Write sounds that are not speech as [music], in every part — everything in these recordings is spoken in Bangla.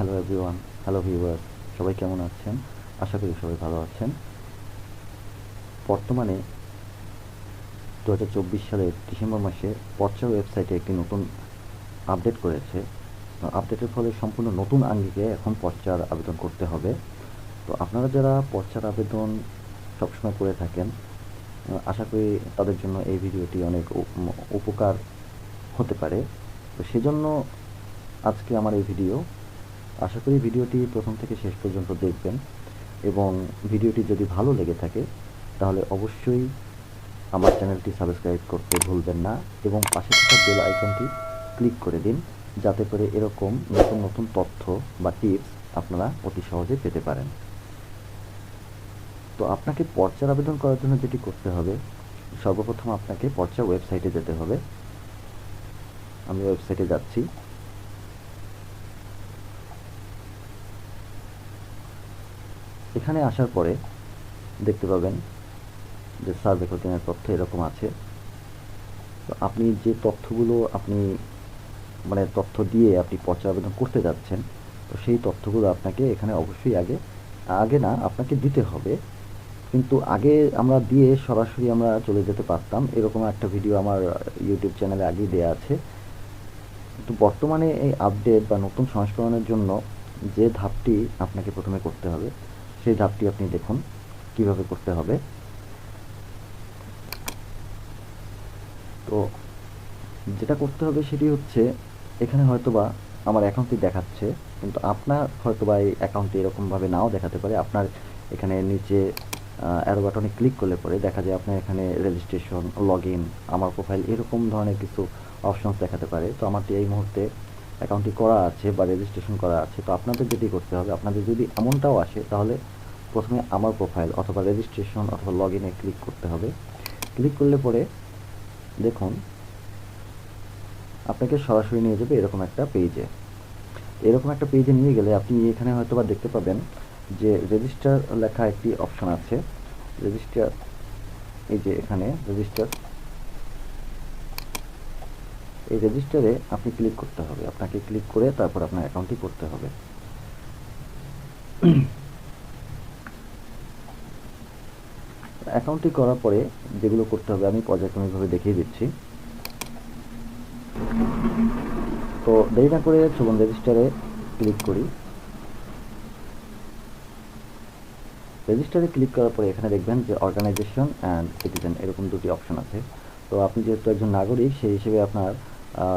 হ্যালো এভরিওয়ান হ্যালো ভিউয়ার্স সবাই কেমন আছেন? আশা করি সবাই ভালো আছেন। বর্তমানে দু হাজার চব্বিশ সালের ডিসেম্বর মাসে পর্চা ওয়েবসাইটে একটি নতুন আপডেট করেছে। আপডেটের ফলে সম্পূর্ণ নতুন আঙ্গিকে এখন পর্চার আবেদন করতে হবে। তো আপনারা যারা পর্চার আবেদন সবসময় করে থাকেন, আশা করি তাদের জন্য এই ভিডিওটি অনেক উপকার হতে পারে। তো সেজন্য আজকে আমার এই ভিডিও আশা করি ভিডিওটি প্রথম থেকে শেষ পর্যন্ত দেখবেন এবং ভিডিওটি যদি ভালো লেগে থাকে, তাহলে অবশ্যই আমার চ্যানেলটি সাবস্ক্রাইব করতে ভুলবেন না এবং পাশে থাকা বেল আইকনটি ক্লিক করে দিন, যাতে করে এরকম নতুন নতুন তথ্য বা টিপস আপনারা অতি সহজে পেতে পারেন। তো আপনাকে পর্চার আবেদন করার জন্য যেটি করতে হবে, সর্বপ্রথম আপনাকে পর্চা ওয়েবসাইটে যেতে হবে। আমি ওয়েবসাইটে যাচ্ছি। এখানে আসার পরে দেখতে পাবেন যে সার্ভে কোচিংয়ের তথ্য এরকম আছে। তো আপনি যে তথ্যগুলো আপনি মানে তথ্য দিয়ে আপনি পর্চা আবেদন করতে যাচ্ছেন, তো সেই তথ্যগুলো আপনাকে এখানে অবশ্যই আগে আগে না আপনাকে দিতে হবে। কিন্তু আগে আমরা দিয়ে সরাসরি আমরা চলে যেতে পারতাম। এরকম একটা ভিডিও আমার ইউটিউব চ্যানেলে আগেই দেওয়া আছে। কিন্তু বর্তমানে এই আপডেট বা নতুন সংস্করণের জন্য যে ধাপটি আপনাকে প্রথমে করতে হবে সেই ধাপটি আপনি দেখুন, কীভাবে করতে হবে। তো যেটা করতে হবে সেটি হচ্ছে, এখানে হয়তোবা আমার অ্যাকাউন্টটি দেখাচ্ছে, কিন্তু আপনার হয়তোবা এই অ্যাকাউন্টটি এরকমভাবে নাও দেখাতে পারে। আপনার এখানে নিচে অ্যারো বাটনে ক্লিক করলে পরে দেখা যায় আপনার এখানে রেজিস্ট্রেশন লগ আমার প্রোফাইল এরকম ধরনের কিছু অপশনস দেখাতে পারে। তো আমারটি এই মুহূর্তে অ্যাকাউন্টটি করা আছে বা রেজিস্ট্রেশন করা আছে, তো আপনাদের যেটি করতে হবে, আপনাদের যদি এমনটাও আসে, তাহলে প্রথমে আমার প্রোফাইল অথবা রেজিস্ট্রেশন অথবা লগ ইনে ক্লিক করতে হবে। ক্লিক করলে পরে দেখুন, আপনাকে সরাসরি নিয়ে যাবে এরকম একটা পেজে এরকম একটা পেজে নিয়ে গেলে আপনি এখানে হয়তো বা দেখতে পাবেন যে রেজিস্টার লেখা একটি অপশন আছে। রেজিস্টার এই যে এখানে রেজিস্টার এই রেজিস্টারে আপনি ক্লিক করতে হবে। আপনাকে ক্লিক করে তারপর আপনার অ্যাকাউন্টটি করতে হবে। অ্যাকাউন্টটি করার পরে যেগুলো করতে হবে, আমি পর্যায়ক্রমিকভাবে দেখিয়ে দিচ্ছি। তো দেরি না করে চলুন রেজিস্টারে ক্লিক করি। রেজিস্টারে ক্লিক করার পরে এখানে দেখবেন যে অর্গানাইজেশন অ্যান্ড সিটিজেন এরকম দুটি অপশন আছে। তো আপনি যেহেতু একজন নাগরিক, সেই হিসেবে আপনার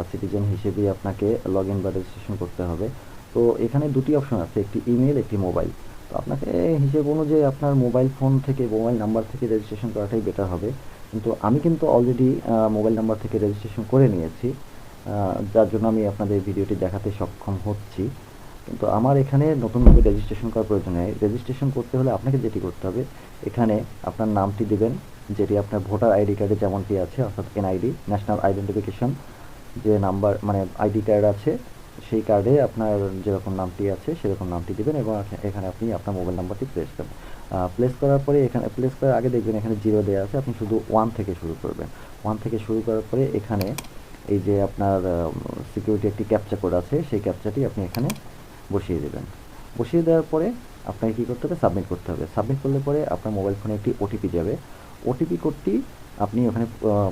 সিটিজেন হিসেবেই আপনাকে লগ ইন বা রেজিস্ট্রেশন করতে হবে। তো এখানে দুটি অপশন আছে, একটি ইমেল একটি মোবাইল তো আপনাকে হিসেব অনুযায়ী আপনার মোবাইল ফোন থেকে মোবাইল নাম্বার থেকে রেজিস্ট্রেশন করাটাই বেটার হবে। কিন্তু আমি কিন্তু অলরেডি মোবাইল নাম্বার থেকে রেজিস্ট্রেশন করে নিয়েছি। যার জন্য আমি আপনাদের ভিডিওটি দেখাতে সক্ষম হচ্ছি। কিন্তু আমার এখানে নতুনভাবে রেজিস্ট্রেশন করার প্রয়োজন নেই। রেজিস্ট্রেশন করতে হলে আপনাকে যেটি করতে হবে, এখানে আপনার নামটি দেবেন, যেটি আপনার ভোটার আইডি কার্ডে যেমনটি আছে, অর্থাৎ এনআইডি ন্যাশনাল আইডেন্টিফিকেশন যে নাম্বার মানে আইডি কার্ড আছে, সেই কার্ডে আপনার যেরকম নামটি আছে, সেরকম নামটি দিবেন এবং এখানে আপনি আপনার মোবাইল নাম্বারটি প্লেস করবেন। প্লেস করার পরে এখানে প্লেস করার আগে দেখবেন এখানে জিরো দেওয়া আছে, আপনি শুধু ওয়ান থেকে শুরু করবেন। ওয়ান থেকে শুরু করার পরে এখানে এই যে আপনার সিকিউরিটি একটি ক্যাপচা কোড আছে, সেই ক্যাপচাটি আপনি এখানে বসিয়ে দেবেন। বসিয়ে দেওয়ার পরে আপনাকে কী করতে হবে? সাবমিট করতে হবে। সাবমিট করলে পরে আপনার মোবাইল ফোনে একটি ওটিপি যাবে। ওটিপি কোডটি আপনি ওখানে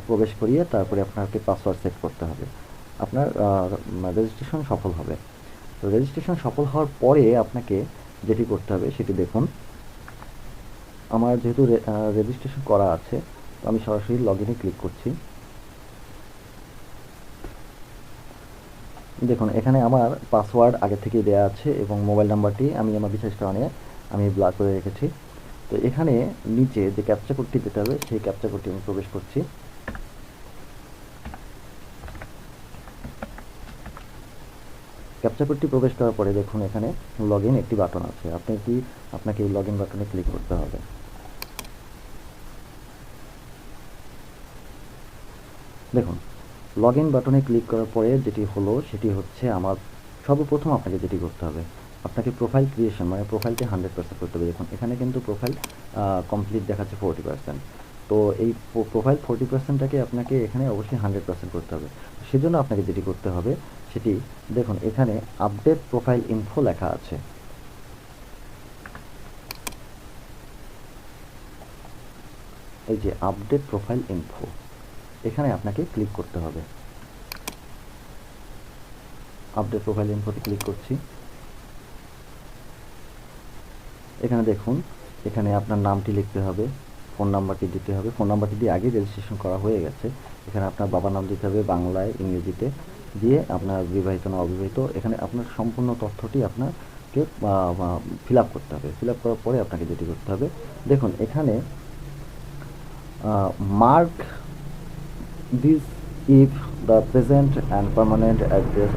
প্রবেশ করিয়ে তারপরে আপনাকে পাসওয়ার্ড সেট করতে হবে। আপনার রেজিস্ট্রেশন সফল হবে। তো রেজিস্ট্রেশন সফল হওয়ার পরে আপনাকে যেটি করতে হবে সেটি দেখুন। আমার যেহেতু রেজিস্ট্রেশন করা আছে, তো আমি সরাসরি লগ ইনে ক্লিক করছি। দেখুন, এখানে আমার পাসওয়ার্ড আগে থেকেই দেওয়া আছে এবং মোবাইল নাম্বারটি আমি আমার বিশেষ কারণে আমি ব্লক করে রেখেছি। তো এখানে নিচে যে ক্যাপচা কোডটি দিতে হবে, সেই ক্যাপচা কোডটি আমি প্রবেশ করছি। ক্যাপচা কোডটি প্রবেশ করার পরে দেখুন এখানে লগ একটি বাটন আছে। আপনি কি আপনাকে এই লগ বাটনে ক্লিক করতে হবে? দেখুন লগ বাটনে ক্লিক করার পরে যেটি হলো, সেটি হচ্ছে আমার সর্বপ্রথম আপনাকে যেটি করতে হবে আপনাকে প্রোফাইল ক্রিয়েশন মানে প্রোফাইলটি হান্ড্রেড পার্সেন্ট করতে হবে। দেখুন, এখানে কিন্তু প্রোফাইল কমপ্লিট দেখাচ্ছে ফোরটি পার্সেন্ট তো এই প্রোফাইল ফোরটি পার্সেন্টটাকে আপনাকে এখানে অবশ্যই হান্ড্রেড পার্সেন্ট করতে হবে। সেজন্য আপনাকে যেটি করতে হবে, সেটি, দেখুন, এখানে আপডেট প্রোফাইল ইনফো লেখা আছে। এই যে আপডেট প্রোফাইল ইনফো এখানে আপনাকে ক্লিক করতে হবে। আপডেট প্রোফাইল ইনফোতে ক্লিক করছি। এখানে দেখুন, এখানে আপনার নামটি লিখতে হবে, ফোন নাম্বারটি দিতে হবে। ফোন নাম্বারটি দিয়ে আগে রেজিস্ট্রেশন করা হয়ে গেছে। এখানে আপনার বাবার নাম দিতে হবে বাংলায়, ইংরেজিতে। দিয়ে আপনার বিবাহিত না অবিবাহিত, এখানে আপনার সম্পূর্ণ তথ্যটি আপনাকে ফিল করতে হবে। ফিল করার পরে আপনাকে যেটি করতে হবে, দেখুন এখানে mark this if the present and permanent address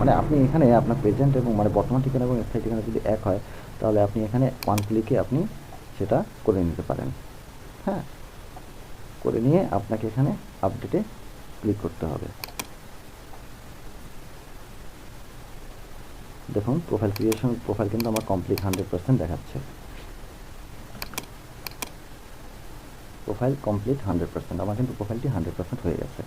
মানে আপনি এখানে আপনার প্রেজেন্ট এবং মানে বর্তমান ঠিকানা এবং স্থায়ী ঠিকানা যদি এক হয় তাহলে আপনি এখানে ওয়ান ক্লিকে আপনি সেটা করে নিতে পারেন। হ্যাঁ? করে নিয়ে আপনাকে এখানে আপডেটে ক্লিক করতে হবে। দেখুন প্রোফাইল ক্রিয়েশন প্রোফাইল কিন্তু আমার কমপ্লিট হান্ড্রেড পার্সেন্ট দেখাচ্ছে। প্রোফাইল কমপ্লিট হান্ড্রেড পার্সেন্ট আমার কিন্তু প্রোফাইলটি হান্ড্রেড পার্সেন্ট হয়ে গেছে।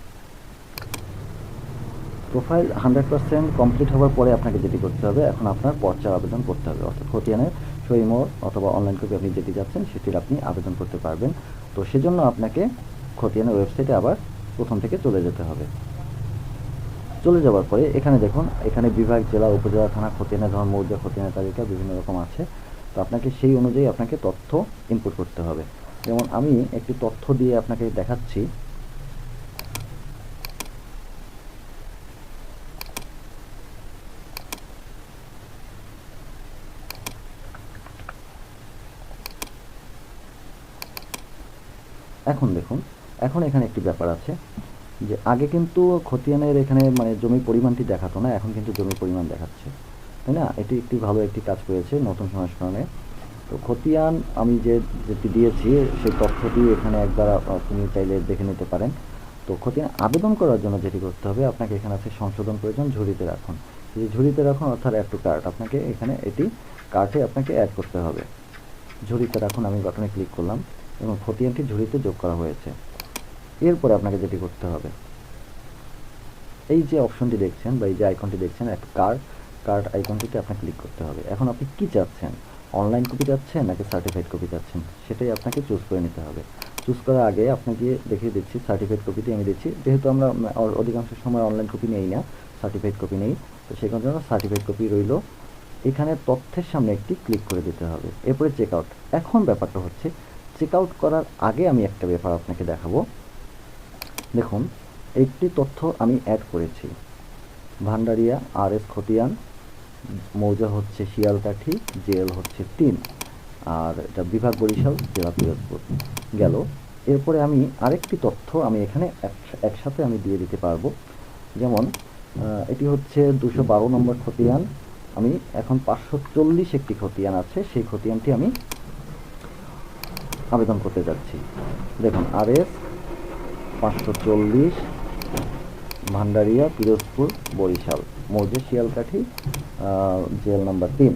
প্রোফাইল হান্ড্রেড পার্সেন্ট কমপ্লিট হওয়ার পরে আপনাকে যেটি করতে হবে, এখন আপনার পর্চার আবেদন করতে হবে। অর্থাৎ খতিয়ানের সইমোর অথবা অনলাইন কপি আপনি যেটি যাচ্ছেন, সেটির আপনি আবেদন করতে পারবেন। তো সেজন্য আপনাকে খতিয়ানের ওয়েবসাইটে আবার প্রথম থেকে চলে যেতে হবে। চলে যাওয়ার পরে এখানে দেখুন, এখানে বিভাগ, জেলা, উপজেলা, থানা, খতিয়ানের ধর্ম মৌজা খতিয়ানের তালিকা বিভিন্ন রকম আছে। তো আপনাকে সেই অনুযায়ী আপনাকে তথ্য ইনপুট করতে হবে। যেমন আমি একটি তথ্য দিয়ে আপনাকে দেখাচ্ছি এখন দেখুন, এখন এখানে একটি ব্যাপার আছে যে আগে কিন্তু খতিয়ানের এখানে মানে জমির পরিমাণটি দেখাতো না, এখন কিন্তু জমির পরিমাণ দেখাচ্ছে। তাই না? এটি একটি ভালো একটি কাজ করেছে নতুন সংস্করণে। তো খতিয়ান আমি যে যেটি দিয়েছি সেই তথ্যটি এখানে একবার আপনি চাইলে দেখে নিতে পারেন। তো খতিয়ান আবেদন করার জন্য যেটি করতে হবে, আপনাকে এখানে আছে সংশোধন প্রয়োজন, ঝুড়িতে রাখুন। এই ঝুড়িতে রাখুন, অর্থাৎ অ্যাড টু কার্ট আপনাকে এখানে এটি কার্টে আপনাকে অ্যাড করতে হবে। ঝুড়িতে রাখুন, আমি বাটনে ক্লিক করলাম। এবং খতিয়ানটি ঝুড়িতে যোগ করা হয়েছে। এরপরে আপনাকে যেটি করতে হবে, এই যে অপশনটি দেখছেন বা এই যে আইকনটি দেখছেন একটা কার্ড কার্ড আইকনটিতে আপনাকে ক্লিক করতে হবে। এখন আপনি কি চাচ্ছেন, অনলাইন কপি চাচ্ছেন নাকি সার্টিফাইড কপি চাচ্ছেন, সেটাই আপনাকে চুজ করে নিতে হবে। চুজ করার আগে আপনাকে দেখিয়ে দিচ্ছি, সার্টিফাইড কপিটি আমি দিচ্ছি। যেহেতু আমরা অধিকাংশ সময় অনলাইন কপি নেই না, সার্টিফাইড কপি নেই, তো সেই জন্য সার্টিফাইড কপি রইল। এখানে তথ্যের সামনে একটি ক্লিক করে দিতে হবে। এরপরে চেক আউট এখন ব্যাপারটা হচ্ছে চেক আউট করার আগে আমি একটা ব্যাপার আপনাকে দেখাবো। দেখুন, একটি তথ্য আমি অ্যাড করেছি। ভান্ডারিয়া আর এস খতিয়ান, মৌজা হচ্ছে শিয়ালকাঠি, জেল হচ্ছে তিন আর এটা বিভাগ বরিশাল, জেলা পিরোজপুর। গেল। এরপরে আমি আরেকটি তথ্য আমি এখানে একসাথে আমি দিয়ে দিতে পারব। যেমন এটি হচ্ছে দুশো বারো নম্বর খতিয়ান। আমি এখন পাঁচশো চল্লিশ একটি খতিয়ান আছে, সেই খতিয়ানটি আমি আবেদন করতে যাচ্ছি। দেখুন আর এস পাঁচশো চল্লিশ, ভান্ডারিয়া, পিরোজপুর, বরিশাল মৌজে শিয়ালকাঠি জেল নাম্বার তিন।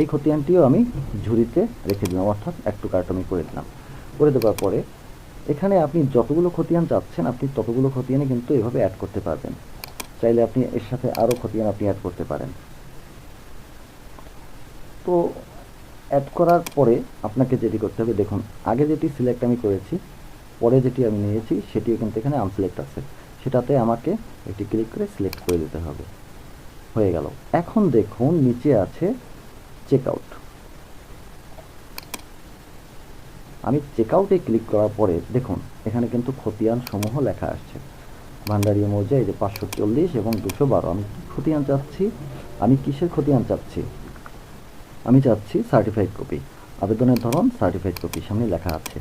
এই খতিয়ানটিও আমি ঝুড়িতে রেখে দিলাম, অর্থাৎ একটু কার্ট আমি করে দিলাম। করে দেওয়ার পরে এখানে আপনি যতগুলো খতিয়ান চাচ্ছেন, আপনি ততগুলো খতিয়ানে কিন্তু এভাবে অ্যাড করতে পারবেন। চাইলে আপনি এর সাথে আরও খতিয়ান আপনি অ্যাড করতে পারেন। তো অ্যাড করার পরে আপনাকে যেটি করতে হবে, দেখুন, আগে যেটি সিলেক্ট আমি করেছি, পরে যেটি আমি নিয়েছি, সেটিও কিন্তু এখানে আনসিলেক্ট আছে। সেটাতে আমাকে একটি ক্লিক করে সিলেক্ট করে দিতে হবে। হয়ে গেল। এখন দেখুন, নিচে আছে চেক আউট আমি চেক আউটে ক্লিক করার পরে, দেখুন, এখানে কিন্তু খতিয়ান সমূহ লেখা আসছে। ভান্ডারিয়া মৌজা এই যে পাঁচশো চল্লিশ এবং দুশো বারো, আমি খতিয়ান চাচ্ছি? আমি কিসের খতিয়ান চাচ্ছি? আমি চাচ্ছি সার্টিফাইড কপি আবেদনের ধরন সার্টিফাইড কপি সামনে লেখা আছে।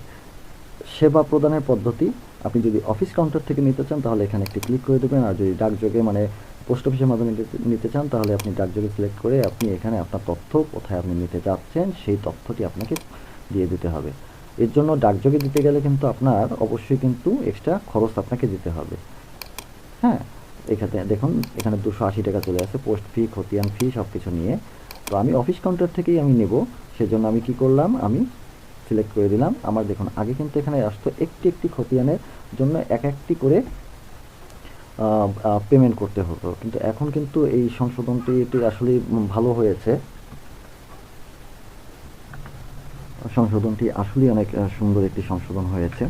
সেবা প্রদানের পদ্ধতি, আপনি যদি অফিস কাউন্টার থেকে নিতে চান, তাহলে এখানে একটি ক্লিক করে দেবেন। আর যদি ডাকযোগে মানে পোস্ট অফিসের মাধ্যমে নিতে চান, তাহলে আপনি ডাকযোগে সিলেক্ট করে আপনি এখানে আপনার তথ্য কোথায় আপনি নিতে চাচ্ছেন সেই তথ্যটি আপনাকে দিয়ে দিতে হবে। এর জন্য ডাকযোগে দিতে গেলে কিন্তু আপনার অবশ্যই কিন্তু এক্সট্রা খরচ আপনাকে দিতে হবে। হ্যাঁ এখানে দেখুন, এখানে দুশো আশি টাকা চলে আসে পোস্ট ফি খতিয়ান ফি সব কিছু নিয়ে। তো আমি অফিস কাউন্টার থেকেই আমি নেব। সেজন্য আমি কি করলাম? আমি সিলেক্ট করে দিলাম। আমার দেখুন, আগে কিন্তু এখানে আসতো একটি একটি খতিয়ানের জন্য এক একটি করে পেমেন্ট করতে হতো। কিন্তু এখন কিন্তু এই সংশোধনটি এটি আসলে ভালো হয়েছে। সংশোধনটি আসলেই অনেক সুন্দর একটি সংশোধন হয়েছে।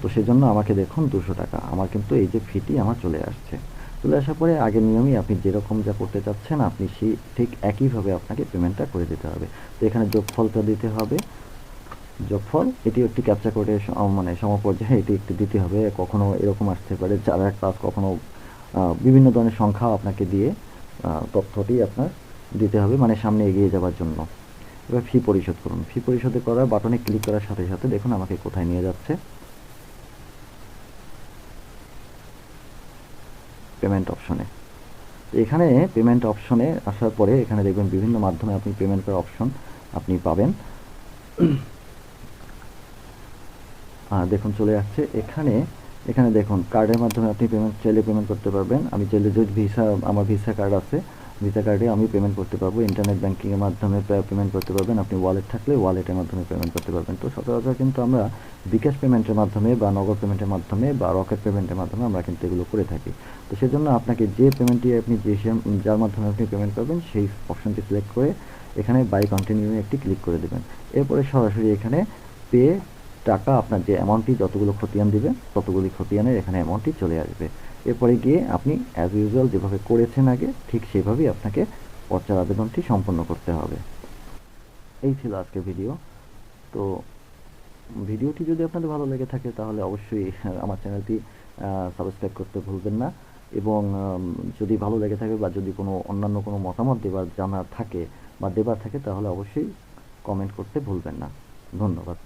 তো সেজন্য আমাকে দেখুন দুশো টাকা। আমার কিন্তু এই যে ফিটি আমার চলে আসছে। চলে আসার পরে আগের নিয়মই আপনি যেরকম যা করতে চাচ্ছেন, আপনি সেই ঠিক একইভাবে আপনাকে পেমেন্টটা করে দিতে হবে। তো এখানে যোগফলটা দিতে হবে। যোগফল, এটি একটি ক্যাপচা করে মানে সমপর্যায়ে এটি একটি দিতে হবে। কখনো এরকম আসতে পারে এক পাঁচ কখনো বিভিন্ন ধরনের সংখ্যা আপনাকে দিয়ে তথ্যটি আপনার দিতে হবে মানে সামনে এগিয়ে যাওয়ার জন্য। এবার ফি পরিশোধ করুন। ফি পরিশোধ করার বাটনে ক্লিক করার সাথে সাথে দেখুন আমাকে কোথায় নিয়ে যাচ্ছে। পেমেন্ট অপশনে এখানে পেমেন্ট অপশনে আসার পরে এখানে দেখবেন বিভিন্ন মাধ্যমে আপনি পেমেন্ট করার অপশন আপনি পাবেন। আর দেখুন চলে আসছে। এখানে এখানে দেখুন কার্ডের মাধ্যমে আপনি পেমেন্ট চাইলে পেমেন্ট করতে পারবেন। আমি চাইলে যদি ভিসা আমার ভিসা কার্ড আছে ভিসা কার্ডে আমি পেমেন্ট করতে পারব ইন্টারনেট ব্যাংকিংয়ের মাধ্যমে পেমেন্ট করতে পারবেন। আপনি ওয়ালেট থাকলে ওয়ালেটের মাধ্যমে পেমেন্ট করতে পারবেন। তো সচরাচর কিন্তু আমরা বিকাশ পেমেন্টের মাধ্যমে বা নগদ পেমেন্টের মাধ্যমে বা রকেট পেমেন্টের মাধ্যমে আমরা কিন্তু এগুলো করে থাকি। তো সেজন্য আপনাকে যে পেমেন্টটি আপনি যে যার মাধ্যমে আপনি পেমেন্ট করবেন, সেই অপশনটি সিলেক্ট করে এখানে বাই কন্টিনিউ একটি ক্লিক করে দেবেন। এরপরে সরাসরি এখানে পে টাকা আপনার যে অ্যামাউন্টটি যতগুলো খতিয়ান দিবে, ততগুলি খতিয়ানের এখানে অ্যামাউন্টটি চলে আসবে। এরপরে গিয়ে আপনি অ্যাজ ইউজুয়াল যেভাবে করেছেন আগে, ঠিক সেভাবেই আপনাকে পর্চার আবেদনটি সম্পন্ন করতে হবে। এই ছিল আজকের ভিডিও তো ভিডিওটি যদি আপনাদের ভালো লেগে থাকে, তাহলে অবশ্যই [laughs] আমার চ্যানেলটি সাবস্ক্রাইব করতে ভুলবেন না। এবং যদি ভালো লেগে থাকে বা যদি কোনো অন্যান্য কোনো মতামত দেবার জানার থাকে বা দেবার থাকে, তাহলে অবশ্যই কমেন্ট করতে ভুলবেন না। ধন্যবাদ।